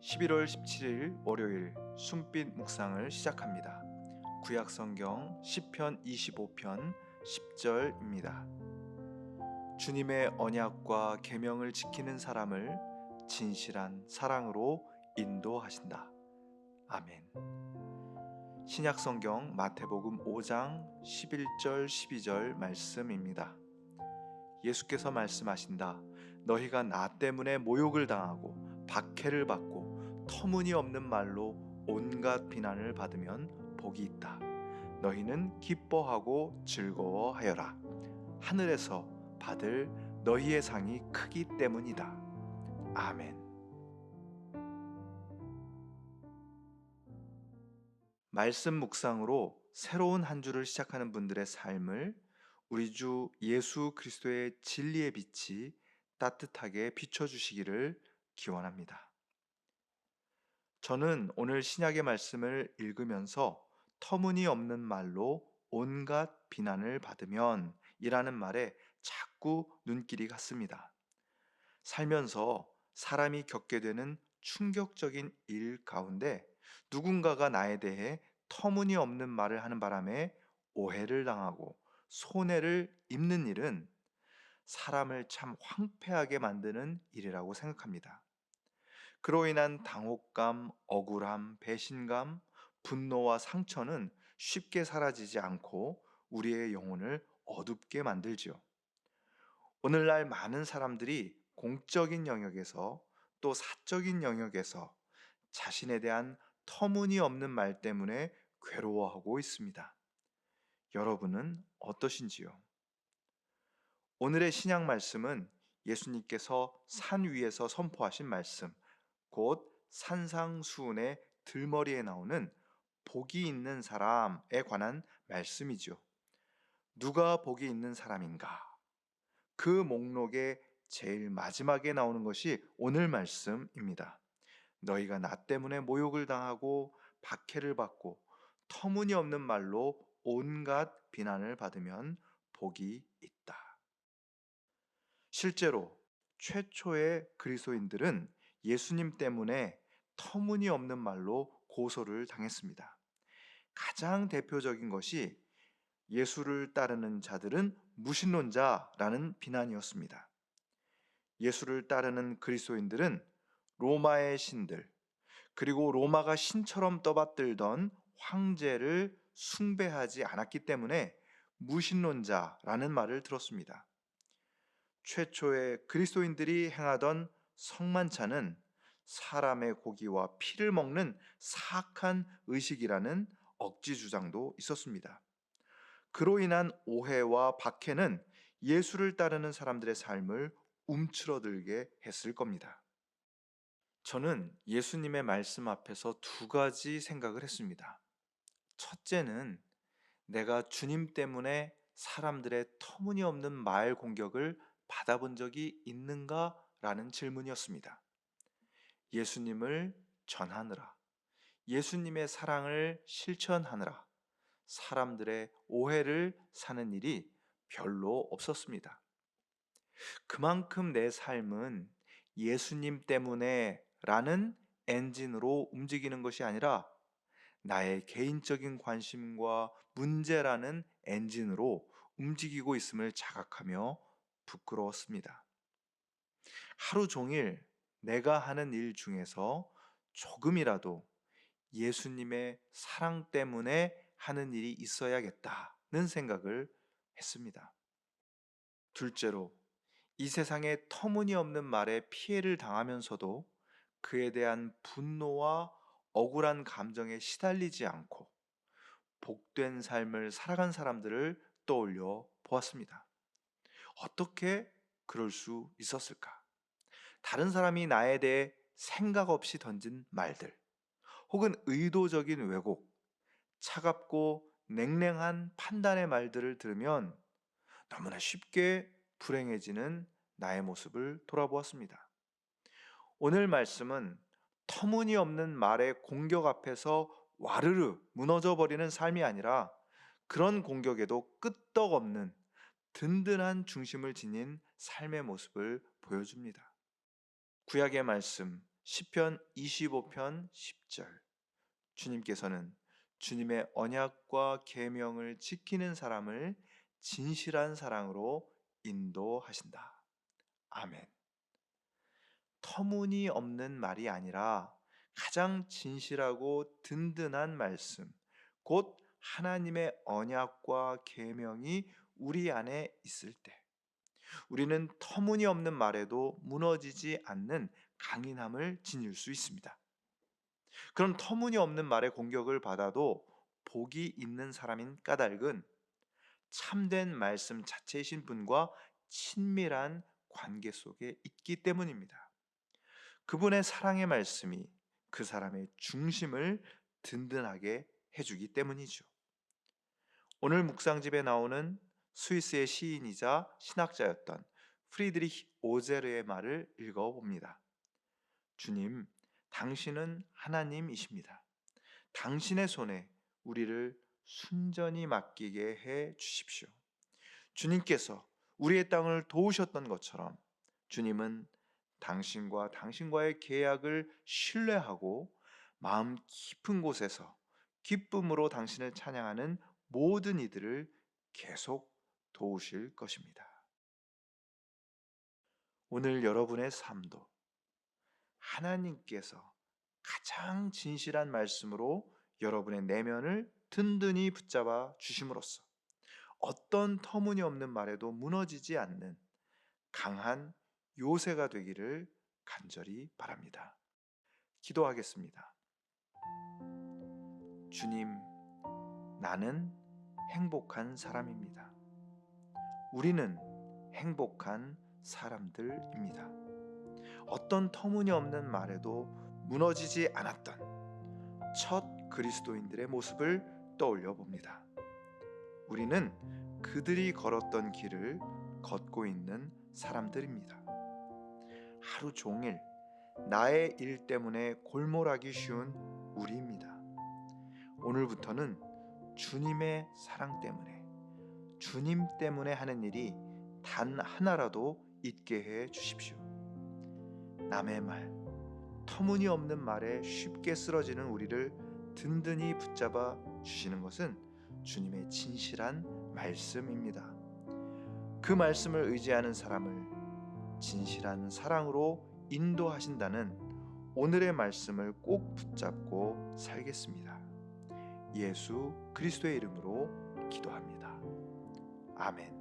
11월 17일 월요일 숨빛 묵상을 시작합니다. 구약 성경 10편 25편 10절입니다. 주님의 언약과 계명을 지키는 사람을 진실한 사랑으로 인도하신다. 아멘. 신약 성경 마태복음 5장 11절 12절 말씀입니다. 예수께서 말씀하신다. 너희가 나 때문에 모욕을 당하고 박해를 받고 터무니없는 말로 온갖 비난을 받으면 복이 있다. 너희는 기뻐하고 즐거워하여라. 하늘에서 받을 너희의 상이 크기 때문이다. 아멘. 말씀 묵상으로 새로운 한 주를 시작하는 분들의 삶을 우리 주 예수 그리스도의 진리의 빛이 따뜻하게 비춰주시기를 기원합니다. 저는 오늘 신약의 말씀을 읽으면서 터무니없는 말로 온갖 비난을 받으면 이라는 말에 자꾸 눈길이 갔습니다. 살면서 사람이 겪게 되는 충격적인 일 가운데 누군가가 나에 대해 터무니없는 말을 하는 바람에 오해를 당하고 손해를 입는 일은 사람을 참 황폐하게 만드는 일이라고 생각합니다. 그로 인한 당혹감, 억울함, 배신감, 분노와 상처는 쉽게 사라지지 않고 우리의 영혼을 어둡게 만들지요. 오늘날 많은 사람들이 공적인 영역에서 또 사적인 영역에서 자신에 대한 터무니없는 말 때문에 괴로워하고 있습니다. 여러분은 어떠신지요? 오늘의 신약 말씀은 예수님께서 산 위에서 선포하신 말씀, 곧 산상수훈의 들머리에 나오는 복이 있는 사람에 관한 말씀이죠. 누가 복이 있는 사람인가? 그 목록의 제일 마지막에 나오는 것이 오늘 말씀입니다. 너희가 나 때문에 모욕을 당하고 박해를 받고 터무니없는 말로 온갖 비난을 받으면 복이 있다. 실제로 최초의 그리스도인들은 예수님 때문에 터무니없는 말로 고소를 당했습니다. 가장 대표적인 것이 예수를 따르는 자들은 무신론자라는 비난이었습니다. 예수를 따르는 그리스도인들은 로마의 신들, 그리고 로마가 신처럼 떠받들던 황제를 숭배하지 않았기 때문에 무신론자라는 말을 들었습니다. 최초의 그리스도인들이 행하던 성만찬은 사람의 고기와 피를 먹는 사악한 의식이라는 억지 주장도 있었습니다. 그로 인한 오해와 박해는 예수를 따르는 사람들의 삶을 움츠러들게 했을 겁니다. 저는 예수님의 말씀 앞에서 두 가지 생각을 했습니다. 첫째는 내가 주님 때문에 사람들의 터무니없는 말 공격을 받아본 적이 있는가? 라는 질문이었습니다. 예수님을 전하느라, 예수님의 사랑을 실천하느라 사람들의 오해를 사는 일이 별로 없었습니다. 그만큼 내 삶은 예수님 때문에 라는 엔진으로 움직이는 것이 아니라 나의 개인적인 관심과 문제라는 엔진으로 움직이고 있음을 자각하며 부끄러웠습니다. 하루 종일 내가 하는 일 중에서 조금이라도 예수님의 사랑 때문에 하는 일이 있어야겠다는 생각을 했습니다. 둘째로, 이 세상의 터무니없는 말에 피해를 당하면서도 그에 대한 분노와 억울한 감정에 시달리지 않고 복된 삶을 살아간 사람들을 떠올려 보았습니다. 어떻게 그럴 수 있었을까? 다른 사람이 나에 대해 생각 없이 던진 말들, 혹은 의도적인 왜곡, 차갑고 냉랭한 판단의 말들을 들으면 너무나 쉽게 불행해지는 나의 모습을 돌아보았습니다. 오늘 말씀은 터무니없는 말의 공격 앞에서 와르르 무너져 버리는 삶이 아니라 그런 공격에도 끄떡없는 든든한 중심을 지닌 삶의 모습을 보여줍니다. 구약의 말씀 시편 25편 10절 주님께서는 주님의 언약과 계명을 지키는 사람을 진실한 사랑으로 인도하신다. 아멘. 터무니없는 말이 아니라 가장 진실하고 든든한 말씀, 곧 하나님의 언약과 계명이 우리 안에 있을 때 우리는 터무니없는 말에도 무너지지 않는 강인함을 지닐 수 있습니다. 그런 터무니없는 말의 공격을 받아도 복이 있는 사람인 까닭은 참된 말씀 자체이신 분과 친밀한 관계 속에 있기 때문입니다. 그분의 사랑의 말씀이 그 사람의 중심을 든든하게 해주기 때문이죠. 오늘 묵상집에 나오는 스위스의 시인이자 신학자였던 프리드리히 오제르의 말을 읽어봅니다. 주님, 당신은 하나님이십니다. 당신의 손에 우리를 순전히 맡기게 해 주십시오. 주님께서 우리의 땅을 도우셨던 것처럼 주님은 당신과 당신과의 계약을 신뢰하고 마음 깊은 곳에서 기쁨으로 당신을 찬양하는 모든 이들을 계속 도우실 것입니다. 오늘 여러분의 삶도 하나님께서 가장 진실한 말씀으로 여러분의 내면을 든든히 붙잡아 주심으로써 어떤 터무니없는 말에도 무너지지 않는 강한 요새가 되기를 간절히 바랍니다. 기도하겠습니다. 주님, 나는 행복한 사람입니다. 우리는 행복한 사람들입니다. 어떤 터무니없는 말에도 무너지지 않았던 첫 그리스도인들의 모습을 떠올려 봅니다. 우리는 그들이 걸었던 길을 걷고 있는 사람들입니다. 하루 종일 나의 일 때문에 골몰하기 쉬운 우리입니다. 오늘부터는 주님의 사랑 때문에 주님 때문에 하는 일이 단 하나라도 있게 해 주십시오. 남의 말, 터무니없는 말에 쉽게 쓰러지는 우리를 든든히 붙잡아 주시는 것은 주님의 진실한 말씀입니다. 그 말씀을 의지하는 사람을 진실한 사랑으로 인도하신다는 오늘의 말씀을 꼭 붙잡고 살겠습니다. 예수 그리스도의 이름으로 기도합니다. 아멘.